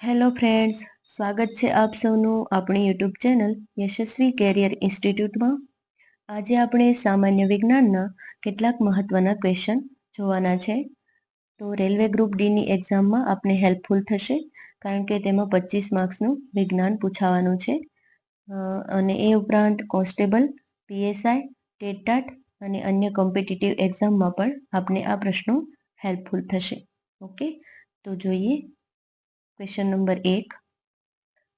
Hello friends સ્વાગત છે આપ સૌનું આપણી યુટ્યુબ ચેનલ યશસ્વી કેરિયર ઇન્સ્ટિટ્યૂટમાં આજે આપણે સામાન્ય વિજ્ઞાનના કેટલાક મહત્વના ક્વેશ્ચન જોવાના છે. તો રેલવે ગ્રુપ ડીની એક્ઝામમાં આપને હેલ્પફુલ થશે, કારણ કે તેમાં પચીસ માર્ક્સનું વિજ્ઞાન પૂછાવાનું છે. અને એ ઉપરાંત કોન્સ્ટેબલ પીએસઆઈ ટેટાટ અને અન્ય કોમ્પિટિટિવ એક્ઝામમાં પણ આપને આ પ્રશ્નો હેલ્પફુલ થશે. ઓકે તો જોઈએ ક્વેશ્ચન નંબર એક.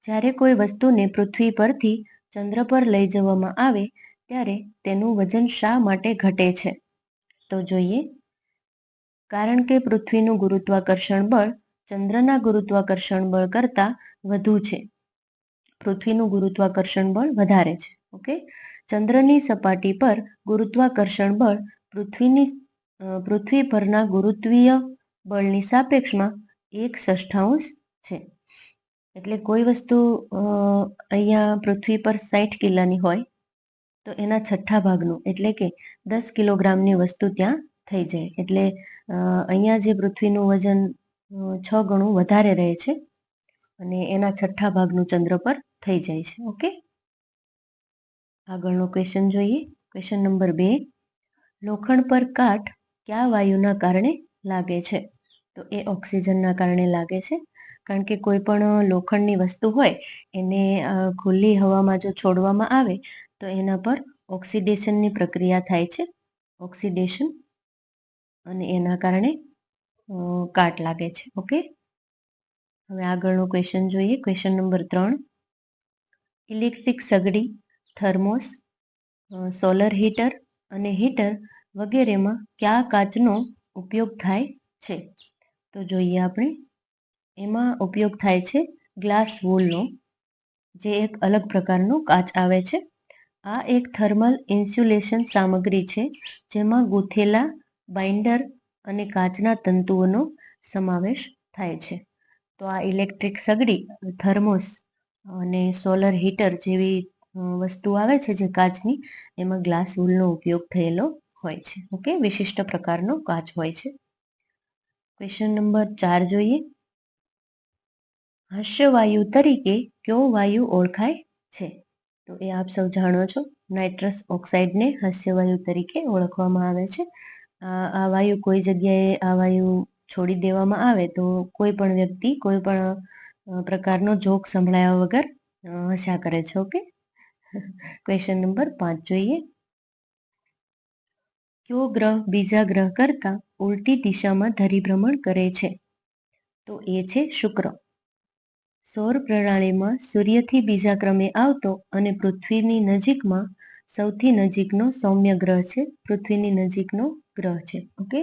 જ્યારે કોઈ વસ્તુને પૃથ્વી પરથી ચંદ્ર પર લઈ જવામાં આવે, ત્યારે તેનું વજન શા માટે ઘટે છે? તો જોઈએ. કારણ કે પૃથ્વીનું ગુરુત્વાકર્ષણ બળ ચંદ્રના ગુરુત્વાકર્ષણ બળ કરતાં વધુ છે. પૃથ્વીનું ગુરુત્વાકર્ષણ બળ વધારે છે, ઓકે? ચંદ્રની સપાટી પર ગુરુત્વાકર્ષણ બળ પૃથ્વીની પૃથ્વી પરના ગુરુત્વીય બળની સાપેક્ષમાં એક ષષ્ઠાંશ છે. એટલે કોઈ વસ્તુ અહીંયા પૃથ્વી પર સાઠ કિલ્લાની હોય, તો એના છઠ્ઠા ભાગનું, એટલે કે દસ કિલોગ્રામની વસ્તુ ત્યાં થઈ જાય. એટલે અહીંયા જે પૃથ્વીનું વજન છ ગણું વધારે રહે છે, અને એના છઠ્ઠા ભાગનું ચંદ્ર પર થઈ જાય છે. ઓકે? આગળનો ક્વેશ્ચન જોઈએ. ક્વેશ્ચન નંબર બે. લોખંડ પર કાટ કયા વાયુના કારણે લાગે છે? તો એ ઓક્સિજનના કારણે લાગે છે. કારણ કે કોઈ પણ લોખંડની વસ્તુ હોય, એને ખુલ્લી હવામાં જો છોડવામાં આવે, તો એના પર ઓક્સિડેશનની પ્રક્રિયા થાય છે. ઓક્સિડેશન અને એના કારણે કાટ લાગે છે. ઓકે? હવે આગળનો ક્વેશ્ચન જોઈએ. ક્વેશ્ચન નંબર ત્રણ. ઇલેક્ટ્રિક સગડી, થર્મોસ સોલર હીટર અને હીટર વગેરેમાં કયા કાચનો ઉપયોગ થાય છે? તો જોઈએ આપણે. એમાં ઉપયોગ થાય છે ગ્લાસ વૂલનો જે એક અલગ પ્રકારનો કાચ આવે છે. આ એક થર્મલ ઇન્સ્યુલેશન સામગ્રી છે, જેમાં ગૂંથેલા બાઇન્ડર અને કાચના તંતુઓનો સમાવેશ થાય છે. તો આ ઇલેક્ટ્રિક સગડી થર્મોસ અને સોલર હીટર જેવી વસ્તુ આવે છે જે કાચની, એમાં ગ્લાસ વૂલનો ઉપયોગ થયેલો હોય છે. ઓકે? વિશિષ્ટ પ્રકારનો કાચ હોય છે. ક્વેશ્ચન નંબર ચાર જોઈએ. હાસ્યવાયુ તરીકે કયો વાયુ ઓળખાય છે? તો એ આપ સૌ જાણો છો, નાઇટ્રસ ઓક્સાઇડને હાસ્યવાયુ તરીકે ઓળખવામાં આવે છે. આ વાયુ કોઈ જગ્યાએ આ વાયુ છોડી દેવામાં આવે તો કોઈ પણ વ્યક્તિ કોઈ પણ પ્રકારનો જોક સંભળાયા વગર હસ્યા કરે છે, ઓકે? ક્વેશ્ચન નંબર પાંચ જોઈએ. કયો ગ્રહ બીજા ગ્રહ કરતાં ઉલટી દિશામાં ધરીભ્રમણ કરે છે? તો એ છે શુક્ર. સૌર પ્રણાલીમાં સૂર્યથી બીજા ક્રમે આવતો અને પૃથ્વીની નજીકમાં સૌથી નજીકનો સૌમ્ય ગ્રહ છે. પૃથ્વીની નજીકનો ગ્રહ છે. ઓકે?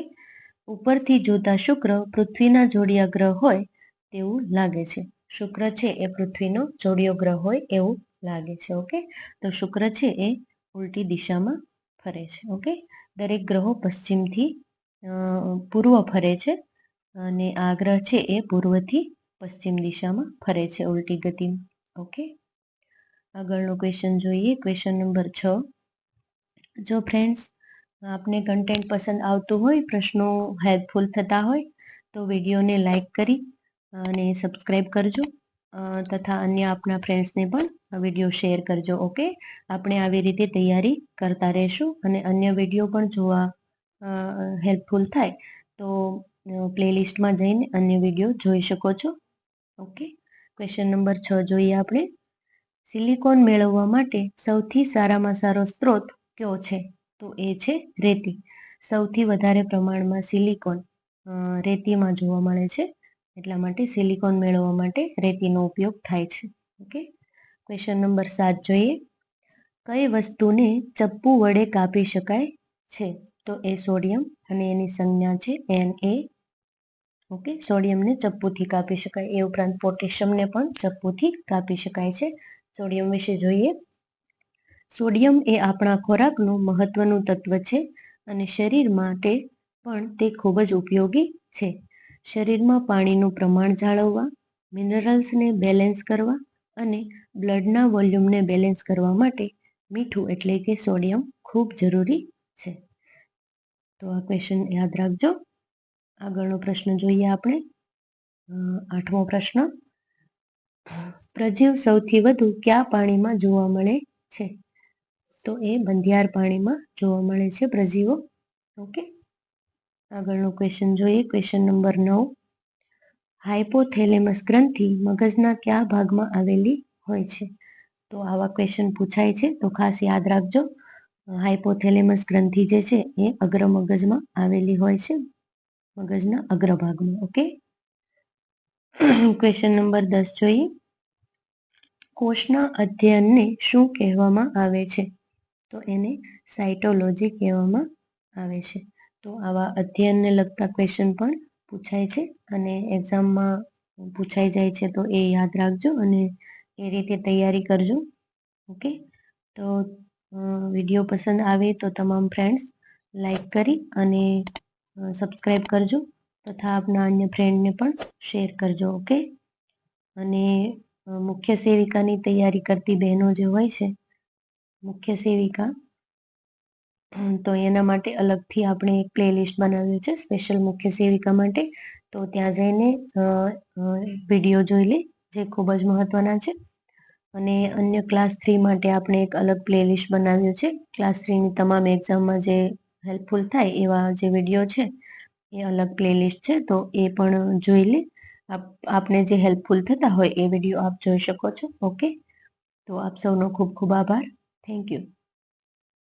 ઉપરથી જોતા શુક્ર પૃથ્વીના જોડિયા ગ્રહ હોય તેવું લાગે છે. શુક્ર છે એ પૃથ્વીનો જોડિયો ગ્રહ હોય એવું લાગે છે. ઓકે? તો શુક્ર છે એ ઉલટી દિશામાં ફરે છે. ઓકે? દરેક ગ્રહો પશ્ચિમથી પૂર્વ ફરે છે અને આ ગ્રહ છે એ પૂર્વથી પશ્ચિમ દિશામાં ફરે છે ઉલટી ગતિ. ઓકે. આગળનો ક્વેશ્ચન જોઈએ. ક્વેશ્ચન નંબર છ. જો ફ્રેન્ડ્સ આપને કન્ટેન્ટ પસંદ આવતું હોય, પ્રશ્નો હેલ્પફુલ થતા હોય, તો વિડીયોને લાઈક કરી અને સબસ્ક્રાઈબ કરજો. તથા અન્ય આપના ફ્રેન્ડ્સને પણ વીડિયો શેર કરજો. ઓકે. આપણે આવી રીતે તૈયારી કરતા રહીશું અને અન્ય વીડિયો પણ જોવા હેલ્પફુલ થાય, તો પ્લેલિસ્ટમાં જઈને અન્ય વીડિયો જોઈ શકો છો. ઓકે? ક્વેશ્ચન નંબર છ જોઈએ આપણે. સિલિકોન મેળવવા માટે સૌથી સારામાં સારો સ્ત્રોત કયો છે? તો એ છે રેતી. સૌથી વધારે પ્રમાણમાં સિલિકોન રેતીમાં જોવા મળે છે. એટલા માટે સિલિકોન મેળવવા માટે રેતીનો ઉપયોગ થાય છે. ઓકે? ક્વેશ્ચન નંબર સાત જોઈએ. કઈ વસ્તુને ચપ્પુ વડે કાપી શકાય છે? તો એ સોડિયમ અને એની સંજ્ઞા છે એન એ ઓકે? સોડિયમને ચપ્પુથી કાપી શકાય. એ ઉપરાંત પોટેશિયમને પણ ચપ્પુથી કાપી શકાય છે. સોડિયમ વિશે જોઈએ. સોડિયમ એ આપણા ખોરાકનું મહત્વનું તત્વ છે અને શરીર માટે પણ તે ખૂબ જ ઉપયોગી છે. શરીરમાં પાણીનું પ્રમાણ જાળવવા, મિનરલ્સને બેલેન્સ કરવા અને બ્લડના વોલ્યુમને બેલેન્સ કરવા માટે મીઠું એટલે કે સોડિયમ ખૂબ જરૂરી છે. તો આ ક્વેશ્ચન યાદ રાખજો. આગળનો પ્રશ્ન જોઈએ આપણે. આઠમો પ્રશ્ન. પ્રજીવ સૌથી વધુ કયા પાણીમાં જોવા મળે છે? તો એ બંધિયાર પાણીમાં જોવા મળે છે પ્રજીવો. ઓકે. આગળનો ક્વેશ્ચન જોઈએ. ક્વેશ્ચન નંબર નવ. હાઇપોથેલેમસ ગ્રંથિ મગજના કયા ભાગમાં આવેલી હોય છે? તો આવા ક્વેશ્ચન પૂછાય છે. તો ખાસ યાદ રાખજો. હાઇપોથેલેમસ ગ્રંથિ જે છે એ અગ્ર મગજમાં આવેલી હોય છે. મગજના અગ્રભાગમાં ઓકે? ક્વેશ્ચન નંબર દસ જોઈએ. કોષના અધ્યયનને શું કહેવામાં આવે છે? તો એને સાયટોલોજી કહેવામાં આવે છે. તો આવા અધ્યયનને લગતા ક્વેશ્ચન પણ પૂછાય છે અને એક્ઝામમાં પૂછાઈ જાય છે, તો એ યાદ રાખજો અને એ રીતે તૈયારી કરજો, ઓકે? તો વીડિયો પસંદ આવે તો તમામ ફ્રેન્ડ્સ લાઈક કરી અને સબસ્ક્રાઈબ કરજો તથા આપના અન્ય ફ્રેન્ડને પણ શેર કરજો ઓકે અને મુખ્ય સેવિકાની તૈયારી કરતી બહેનો જે હોય છે, મુખ્ય સેવિકા તો એના માટે અલગથી આપણે એક પ્લેલિસ્ટ બનાવ્યું છે સ્પેશિયલ મુખ્ય સેવિકા માટે. તો ત્યાં જઈને વીડિયો જોઈ લે, જે ખૂબ જ મહત્ત્વના છે. અને અન્ય ક્લાસ થ્રી માટે આપણે એક અલગ પ્લેલિસ્ટ બનાવ્યું છે. ક્લાસ થ્રીની તમામ એક્ઝામમાં જે હેલ્પફુલ થાય એવા જે વીડિયો છે, એ અલગ પ્લેલિસ્ટ છે, તો એ પણ જોઈ લે. આપ, આપને જે હેલ્પફુલ થતા હોય એ વીડિયો આપ જોઈ શકો છો. ઓકે તો આપ સૌનો ખૂબ ખૂબ આભાર. Thank you